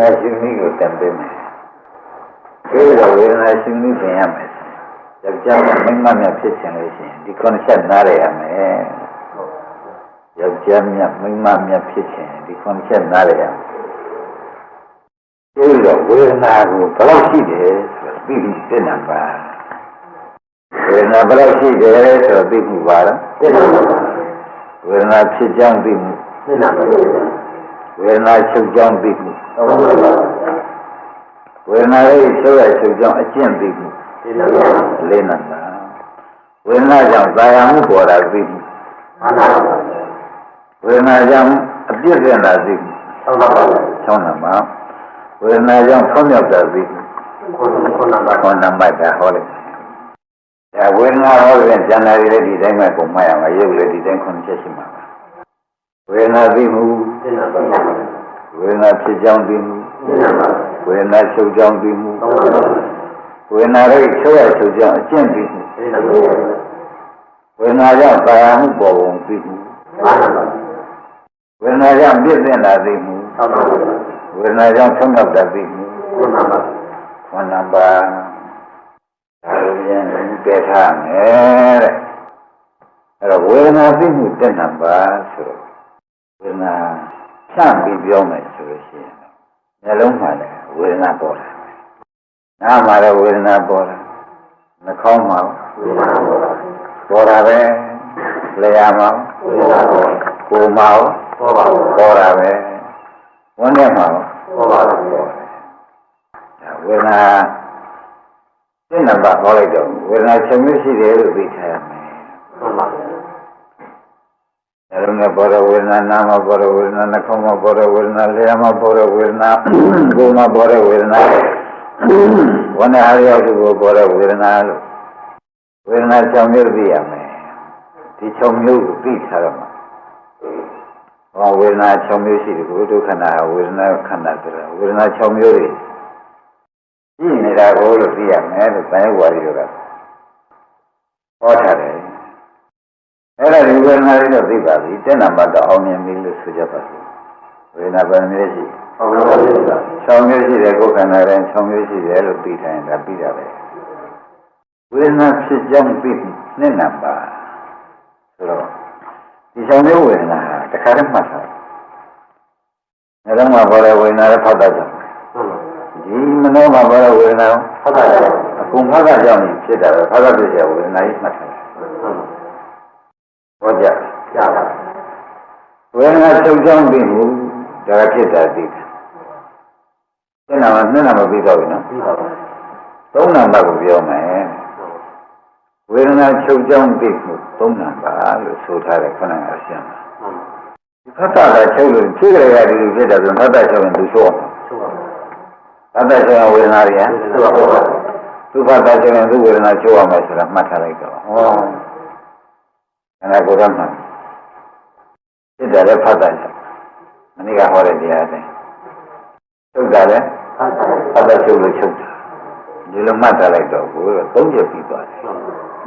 နာရှင်မိကိုတက်ပေးမယ်ပြီးတော့ဝေဒနာရှင်မိပြင်ရမယ်ယောက်ျားကမိန်းမမြတ်ဖြစ်ချင်လို့ရှိရင်ဒီကွန်ဆက်နားရရမယ်ယောက်ျားမြတ်မိန်းမမြတ်ဖြစ်ချင်ဒီကွန်ဆက်နားရရမယ်ပြီးတော့ဝေဒနာကိုဘယ်လောက်ရှိတယ်ဆိုတော့သိပြီးသိနေပါဝေဒနာဘယ်လောက်ရှိတယ်ဆိုတော့သိမှုပါတော့သိနာပါဝေဒနာဖြစ်ကြောင်းသိမှုသိနာပါ ဝေဒနာချုပ်ကြောင်းသိမှုဟုတ်ပါပါဝေဒနာရဲ့ချုပ်ရချုပ်ကြောင်းအကျင့်သိမှုသိနာပါလေးနံပါတ်ဝေဒနာကြောင့်သာယာမှုပေါ်တာသိမှုအာနာပါဝေဒနာကြောင့်အပြစ်ပြန်တာသိမှုဟုတ်ပါပါ၆နံပါတ်ဝေဒနာကြောင့်ထွံ့မြောက်တာသိမှုခုနခုနပါခေါနံပါတ်ကဟောလိုက်ဒါဝေဒနာဟောတဲ့ဉာဏ်ရည်လည်းဒီတိုင်းပဲပုံမှတ်ရမှာရုပ်လည်းဒီတိုင်းခုနှစ်ချက်ရှိမှာပါ ဝေဒနာသိမှုသိနာပါဝေဒနာဖြစ်ကြောင်းသိမှုသိနာပါဝေဒနာချုပ်ကြောင်းသိမှုဟုတ်ပါပါဝေဒနာရဲ့ချုပ်ရချုပ်ကြောင်းအကျင့်သိမှုသိနာပါဝေဒနာကြောင့်သာယာမှုပေါ်ပုံသိမှုအာနာပါဝေဒနာကြောင့်ပြည့်စင်တာသိမှုဟုတ်ပါပါဝေဒနာကြောင့်ဆုံးရောက်တာသိမှုခုနပါခန္ဓာပါဒါလိုပြန်ပြည့်ထားမယ်တဲ့အဲ့တော့ဝေဒနာသိမှုတက်နံပါဆိုတော့ ဝေဒနာဖြန့်ပြီးပြောမယ်ဆိုလို့ရှိရင်မျက်လုံးမှာလည်းဝေဒနာပေါ်တာနားမှာလည်းဝေဒနာပေါ်တာနှာခေါင်းမှာဝေဒနာပါပေါ်တာပဲလျှာမှာဝေဒနာပါကိုယ်မှာဟုတ်ပါပါပေါ်တာပဲဝန်းထဲမှာဟုတ်ပါပါပေါ်တယ်ဒါဝေဒနာစိတ်နံပါတ်ဟောလိုက်တော့ဝေဒနာချက်မျိုးရှိတယ်လို့သိထားရမယ်ဟုတ်ပါ။အဲလို နဲ့ပေါ်တဲ့ဝေဒနာနာမှာပေါ်တဲ့ဝေဒနာနှာခေါင်းမှာပေါ်တဲ့ဝေဒနာလျှာမှာပေါ်တဲ့ဝေဒနာကိုယ်မှာပေါ်တဲ့ဝေဒနာဝဏ္ဏဟာရောက်သူကိုပေါ်တဲ့ဝေဒနာလို့ဝေဒနာ၆မျိုးသိရမယ်။ဒီ၆မျိုးကိုသိထားရမှာ။ဟောဝေဒနာ၆မျိုးရှိတယ်ကိုဒုက္ခနာဝေဒနာခန္ဓာဆိုတာဝေဒနာ၆မျိုးတွေရှိနေတာကိုလို့သိရမယ်လို့ဘယ်ဝါရီတို့ကဟောထားတယ်။ အဲ့ဒါဒီဝေဒနာလေးတော့သိပါပြီတက်နံပါတ်တော့အောင်မြင်ပြီလို့ဆိုကြပါစို့ဝေဒနာဘယ်နှမျိုးရှိဟုတ်ပါပါ6မျိုးရှိတယ်ကိုယ်ခန္ဓာတိုင်း6မျိုးရှိတယ်လို့သိထိုင်တာပြီးတာပဲဝေဒနာဖြစ်ကြောင်းသိနှစ်နံပါတ်ဆိုတော့ဒီ6မျိုးဝေဒနာဟာတခါတည်းမှတ်ထားတယ်။ဒါတော့မှဘောရဝေဒနာလည်းဖောက်တတ်ကြတယ်ဟုတ်ပါ။ဒီမနောမှာဘောရဝေဒနာဟုတ်ပါပါအကုန်ဖောက်တတ်ကြောင်းဖြစ်တာပဲဖောက်တတ်ပြည့်ရဝေဒနာကြီးမှတ်ထားတယ် ဟုတ်ပါ ။ဟောကြ ရပါ ဝေဒနာချုပ်ကြောင်းပြီးမှုဒါကဖြစ်တာသိတယ်။ဒီနာမှာနှစ်နာမပြီးတော့ဘူးနော်ပြီပါပါ။သုံးနာမကိုပြောမယ်။ဝေဒနာချုပ်ကြောင်းပြီးမှုသုံးနာပါလို့ဆိုထားတယ်ခဏကရှင်းပါဟုတ်။ဖတ်တာကချုပ်လို့ဖြစ်ကြရတယ်လို့ဖြစ်တယ်ဆိုတော့ဖတ်တာချုပ်ရင်သူဆိုအောင်ဟုတ်ပါ။ဖတ်တာချုပ်ရင်ဝေဒနာတွေဟဟုတ်ပါပါသူဖတ်တာချုပ်ရင်သူဝေဒနာချုပ်အောင်မယ်ဆိုတာမှတ်ထားလိုက်တော့။ဟော။အဲ့ဒါကိုရမှန်။ ဖြစ်တယ်လည်းဖတ်တာချုပ်။မနေ့ကဟောတဲ့တရားတိုင်းချုပ်တာလည်းဟုတ်ပါအသက်ချုပ်လို့ချုပ်တာဒီလိုမှတ်ထားလိုက်တော့ကိုယ်တော့သုံးချက်ပြီးသွားတယ်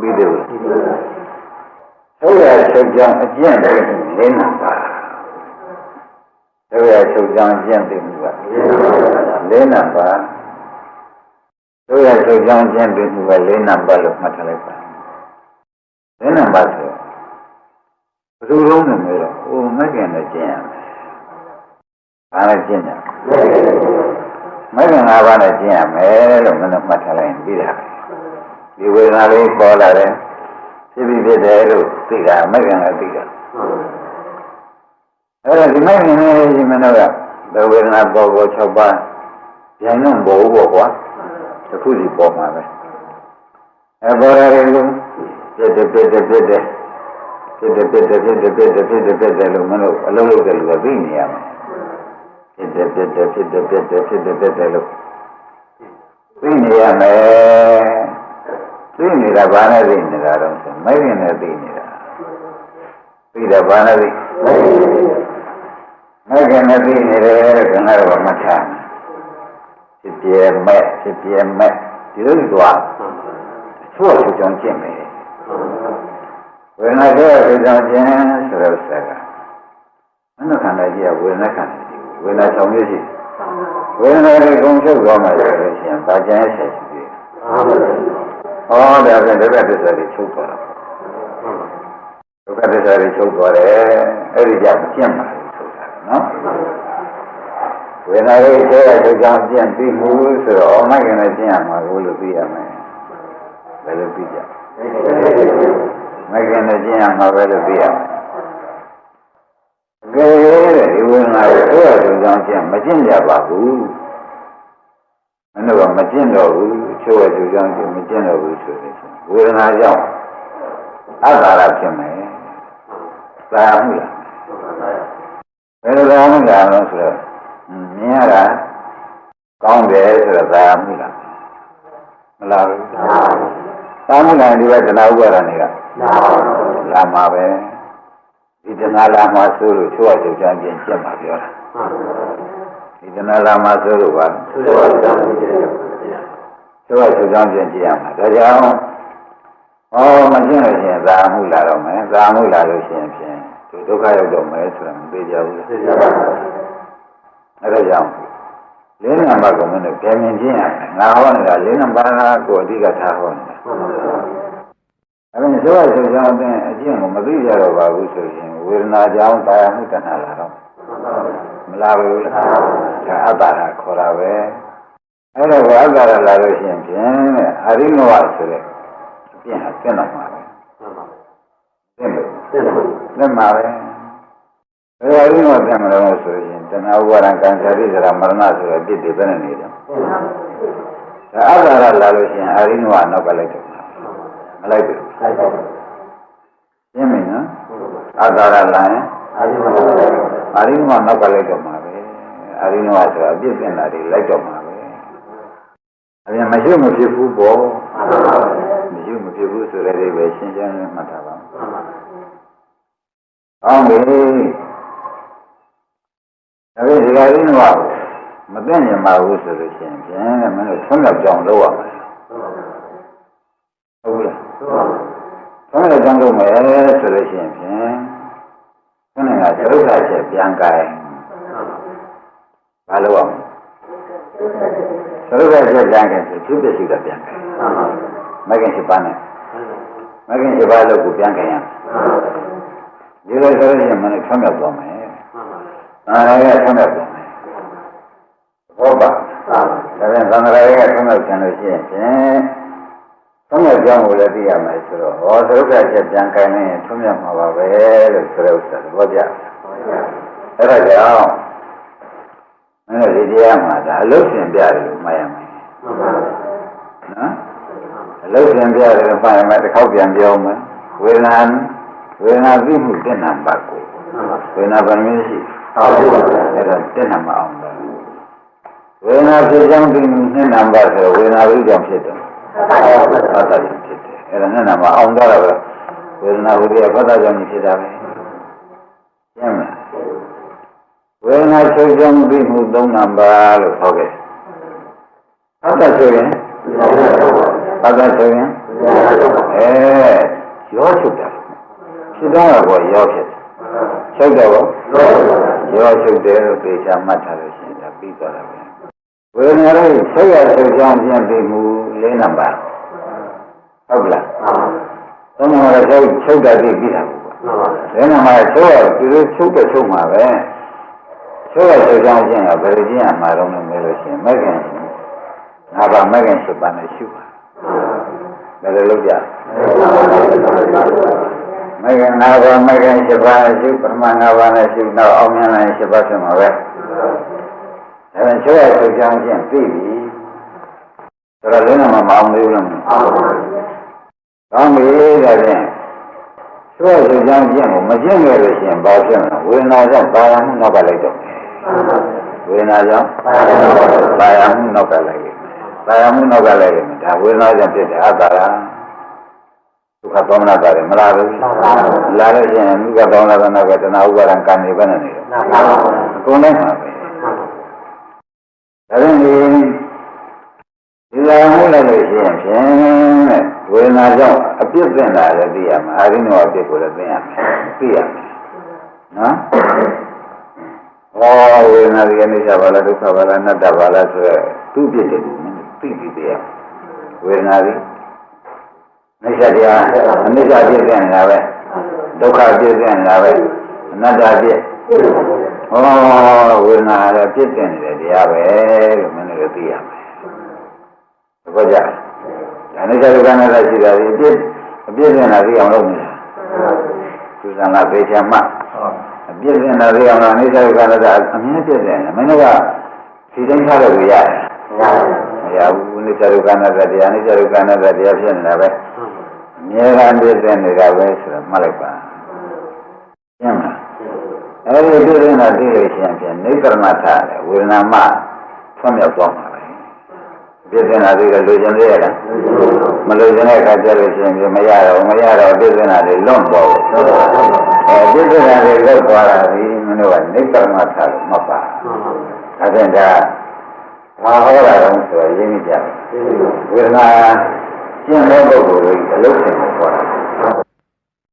ပြီးတယ်လို့ချုပ်ရချုပ်ကြောင်းအကျင့်တွေလေးနံပါတ်ချုပ်ရချုပ်ကြောင်းအကျင့်တွေမှုကလေးနံပါတ်ချုပ်ရချုပ်ကြောင်းအကျင့်တွေမှုကလေးနံပါတ်လို့မှတ်ထားလိုက်ပါလေးနံပါတ် နဲ့ကျင့်ကြမဂ္ဂင်၅ပါးနဲ့ကျင့်ရမယ်လို့မင်းတို့မှတ်ထားလိုက်ရင်ပြီးတာပဲဒီဝေဒနာလေးပေါ်လာတယ်ဖြစ်ပြီးဖြစ်တယ်လို့သိတာမဂ္ဂင်ကသိတာအဲ့ဒါဒီမဂ္ဂင်လေးကြီးမင်းတို့ကဒါဝေဒနာပေါ်ပေါ်၆ပါးပြန်တော့မဟုတ်ဘောကွာတခုစီပေါ်မှာပဲအဲပေါ်ရတယ်လို့ပြစ်တယ်ပြစ်တယ်ပြစ်တယ်ဖြစ်တယ်ဖြစ်တယ်ဖြစ်တယ်ဖြစ်တယ်ဖြစ်တယ်ဖြစ်တယ်လို့မလို့အလုံးလုံးကလူကသိနေရမယ် ဖြစ်တယ်ဖြစ်တယ်ဖြစ်တယ်ဖြစ်တယ်ဖြစ်တယ်ဖြစ်တယ်လို့သိနေရမယ်သိနေတာဘာနဲ့သိနေတာတော့ဆိုမိုက်ရင်နဲ့သိနေတာသိတယ်ဘာနဲ့သိမိုက်ရင်နဲ့သိနေတယ်ခဏတော့မှတ်ထားဖြစ်ပြဲမဲ့ဖြစ်ပြဲမဲ့ဒီလိုတော့သူ့အချူကြောင့်ကျင့်မယ်ဝေဒနာကြောင့်ကြောင့်ကျင့်ဆိုတော့ဆက်ကမနခန္ဓာကြီးကဝေဒနာခန္ဓာကြီး ဝေဒနာဆောင်ရရှိဝေဒနာတွေကုန်ချုပ်သွားမှဆိုလို့ရှိရင်ဗာကျန်ရဲ့ဆက်ရှိသေးတယ်မှန်ပါဗျာ။ဟောဒါပြန်ဒုက္ခသစ္စာတွေချုပ်သွားတာပေါ့ဒုက္ခသစ္စာတွေချုပ်သွားတယ်အဲ့ဒီကြမပြတ်ပါဘူးဆိုတာနော်ဝေဒနာတွေချုပ်ရချုပ်ကြောင်းပြတ်ပြီးမှုဆိုတော့အမိုက်ကလည်းကျင့်ရမှာကိုလို့သိရမယ်ဘယ်လိုသိကြမိုက်ကလည်းကျင့်ရမှာပဲလို့သိရမယ် ကဲတဲ့ဒီဝေဒနာကိုချုပ်ရချုပ်ကြောင်းကျင့်မကျင့်ကြပါဘူးမင်းတို့ကမကျင့်တော့ဘူးချုပ်ရချုပ်ကြောင်းကျင့်မကျင့်တော့ဘူးဆိုလို့ရှိရင်ဝေဒနာကြောင့်အတ္တရာဖြစ်မယ်သာယာမှုလားဘယ်လိုသာယာမှုလားလို့ဆိုတော့မြင်ရတာကောင်းတယ်ဆိုတော့သာယာမှုလားမလားဘူးသာယာမှုလားဒီဘက်တဏှာဥပါဒဏ်တွေကနာပါလာမှာပဲ ဒီတဏှာလာမှာဆိုလို့ချုပ်ရချုပ်ကြောင်းကျင့်ကျင့်ပါပြောတာမှန်ပါဒီတဏှာလာမှာဆိုလို့ပါသူတော်ကြောင့်ဒီလိုကျောက်ကျောင်းပြန်ကြည့်ရမှာဒါကြောင့်ဟောမကျင့်လို့ရှိရင်သာမှုလာတော့မယ်သာမှုလာလို့ရှိရင်ဖြင့်သူဒုက္ခရောက်တော့မယ်ဆိုတာမသိကြဘူးလားသိကြပါဘူးအဲဒါကြောင့်လေးနံပါတ်ကမင်းတို့ပြန်မြင်ချင်းရမယ်ငါဟောနေတာလေးနံပါတ်ကိုအဓိကထားဟောနေတာမှန်ပါဗျာ အဲဒါကျောက်ကျောင်းတဲ့အကျင့်ကိုမသိကြတော့ပါဘူးဆိုရင်ဝေဒနာကြောင့်တာယာမှုတဏှာလာတော့မလာဘူးလားဒါအတ္တရာခေါ်တာပဲအဲ့တော့အတ္တရာလာလို့ရှိရင်ဖြင့်အရိနဝဆိုတဲ့အပြင်ဟာကျင့်တော့မှာပဲမှန်ပါကျင့်လို့သိတယ်လက်မှာပဲဘယ်အရိနဝကျင့်မလို့ဆိုရင်တဏှာဥပါဒံကံဇာတိဇရာမရဏဆိုတဲ့ပြစ်တွေပဲနေတယ်ဒါအတ္တရာလာလို့ရှိရင်အရိနဝနောက်ကလိုက်တယ်မလိုက်ဘူးဆိုင်ပါရှင်းပြီနော်အတ္တရာလာရင်အဲဒီမှာအရိနဝနောက်ကလိုက်တော့မှာပဲအရိနဝဆိုတာအပြစ်တင်တာတွေလိုက်တော့မှာပဲအပြင်မရှိမဖြစ်ဘူးပေါ့မှန်ပါမရှိမဖြစ်ဘူးဆိုတဲ့အိဗယ်ရှင်းရှင်းလင်းမှတ်ထားပါမှန်ပါကောင်းပြီဒါပေမဲ့ဒီကရင်းတော့မသိမြင်ပါဘူးဆိုလို့ရှိရင်ဖြင့်မင်းတို့ဆုံးရောက်ကြောင်းလုပ်ရမယ် က်ကြောင်းလုပ်မယ်ဆိုလို့ရှိရင်ဖြင့်ခဏကသရုပ်သာချက်ပြန်ကြိုင်ဘာလုပ်အောင်သရုပ်သာချက်ပြန်ကြိုင်ဆိုသူပစ္စည်းကပြန်ကြိုင်မကင်ရှိပါနဲ့မကင်ရှိပါလို့ကိုပြန်ကြိုင်ရဒီလိုဆိုလို့ရှိရင်မင်းတို့ဆုံးရောက်သွားမယ်အာရကဆုံးရောက်သွားမယ်ဟုတ်ပါဒါပြန်သံဃာရဲ့ဆုံးရောက်ခြင်းလို့ရှိရင်ဖြင့်ဆုံးရော က်ကြောင်းကိုလည်းသိရမယ်ဆိုတော့ဟောသရုပ်သာချက်ပြန်ကြိုင်ရင်ဆုံးရောက်မှာပါပဲလို့ဆိုတဲ့ဥစ္စာသဘောကျအဲ့ဒါကြောင့်မင်းတို့ဒီတရားမှာဒါအလုပ်ရှင်ပြတယ်လို့မှတ်ရမယ်နော်အလုပ်ရှင်ပြတယ်လို့မှတ်ရမယ်တစ်ခေါက်ပြန်ပြောမယ်ဝေဒနာဝေဒနာသိမှုတက်နံပါတ်ကိုဝေဒနာဗန္ဓမရှိအဲ့ဒါတက်နံပါတ်အောင်တယ်ဝေဒနာဖြစ်ကြောင်းသိမှုနှစ်နံပါတ်ဆိုဝေဒနာဝိကြောင့်ဖြစ်တယ် ဖတ်တာကြောင့်ဖြစ်တယ်အဲ့ဒါနှစ်နံပါတ်အောင်တော့ပဲဝေဒနာဝိရဖတ်တာကြောင့်ဖြစ်တာပဲရှင်းမလားဝေဒနာချုပ်ကြောင်းသိမှုသုံးနံပါတ်လို့ခေါ်ခဲ့ဖတ်တာဆိုရင်ဖတ်တာဆိုရင်အဲရောချုပ်တာဖြစ်တော့ကောရောဖြစ်တယ်ချုပ်တော့ရောချုပ်တယ်လို့ပေချာမှတ်ထားလို့ရှိရင်ဒါပြီးသွားတာပဲဝေဒနာရဲ့ချုပ်ရချုပ်ကြောင်းပြန်ပြီးမှု ၄နံပါတ်ဟုတ်လားသုံးနံပါတ်ချုပ်ချုပ်တာပြီးပြီးတာပေါ့၄နံပါတ်ချုပ်ရဒီလိုချုပ်တဲ့ချုပ်မှာပဲချုပ်ရချုပ်ကြောင်းကျင့်ရဘယ်လိုကျင့်ရမှာတော့မလို့လို့ရှိရင်မဂ္ဂင်ငါးပါးမဂ္ဂင်၈ပါးနဲ့ရှုပါဘယ်လိုလုပ်ကြမဂ္ဂင်၅ပါးမဂ္ဂင်၈ပါးနဲ့ရှုပထမ၅ပါးနဲ့ရှုနောက်အောင်မြင်လိုက်၈ပါးဖြစ်မှာပဲဒါပြန်ချုပ်ရချုပ်ကြောင်းကျင့်ပြီးပြီ ဆိုတော့လည်းမမအောင်သေးဘူးလားကောင်းပြီဒါဖြင့်ချုပ်ရချုပ်ကြောင်းကျင့်ကိုမကျင့်ခဲ့လို့ရှိရင်ဘာဖြစ်မလဲဝေဒနာကြောင့်ပါရမှုနောက်ကလိုက်တော့ဝေဒနာကြောင့်ပါရမှုနောက်ကလိုက်တယ်ပါရမှုနောက်ကလိုက်တယ်ဒါဝေဒနာကြောင့်ဖြစ်တဲ့အတ္တရာဒုက္ခသောမနာတယ်မလားဘူးလာလို့ရှိရင်ဒုက္ခသောမနာတဲ့နောက်ကတဏှာဥပါဒံကံနေပဲနေတယ်အကုန်လုံးပါပဲဒါရင်ဒီဒီလာမှုလိုက် လို့ရှိရင်ဖြင့်တဲ့ဝေဒနာကြောင့်အပြစ်သင်တာလည်းသိရမှာအာရိနောအပြစ်ကိုလည်းသိရမယ်သိရမယ်နော်ဟောဝေဒနာတွေအနေကြပါလားဒုက္ခပါလားအနတ္တပါလားဆိုတော့သူ့ပြစ်တယ်သူမင်းသိပြီးသေးရဝေဒနာတွေနေကြတရားအနိစ္စပြည့်စုံနေတာပဲဒုက္ခပြည့်စုံနေတာပဲအနတ္တပြည့်ဟောဝေဒနာလည်းပြည့်စုံနေတယ်တရားပဲလို့မင်းတို့သိရမယ်ဘောကြ အနိစ္စဒုက္ခအနတ္တရှိတာဒီအပြည့်အပြည့်စုံတာသိအောင်လုပ်နေတာသူစံလာပေချာမှအပြည့်စင်တာတွေအောင်လားအိစ္ဆာကလည်းအမြင်ပြည့်စင်တယ်မင်းတို့ကဒီတိုင်းထားလို့ရတယ်မရဘူးအိစ္ဆာကနာတရားအိစ္ဆာကနာတရားဖြစ်နေတာပဲအမြဲတမ်းပြည့်စင်နေတာပဲဆိုတော့မှတ်လိုက်ပါရှင်းမလားအဲဒီပြည့်စင်တာသိလို့ရှိရင်ပြန်နေကရဏထားတယ်ဝေဒနာမှဆွမ်းမြောက်သွားမှာ ပဲပြည့်စင်တာသိလို့လူကျင်သေးရလားမလူကျင်တဲ့အခါကျလို့ရှိရင်မရတော့မရတော့ပြည့်စင်တာတွေလွန့်ပေါ်ဘူးအဲပြည့်စုံတာတွေလောက်သွားတာဒီမင်းတို့ကနေကမ္မထားလို့မပါအဲဒါဒါမဟောတာတော့ဆိုရင်းမိကြဝေဒနာကျင့်တဲ့ပုဂ္ဂိုလ်တွေအလုပ်ရှင်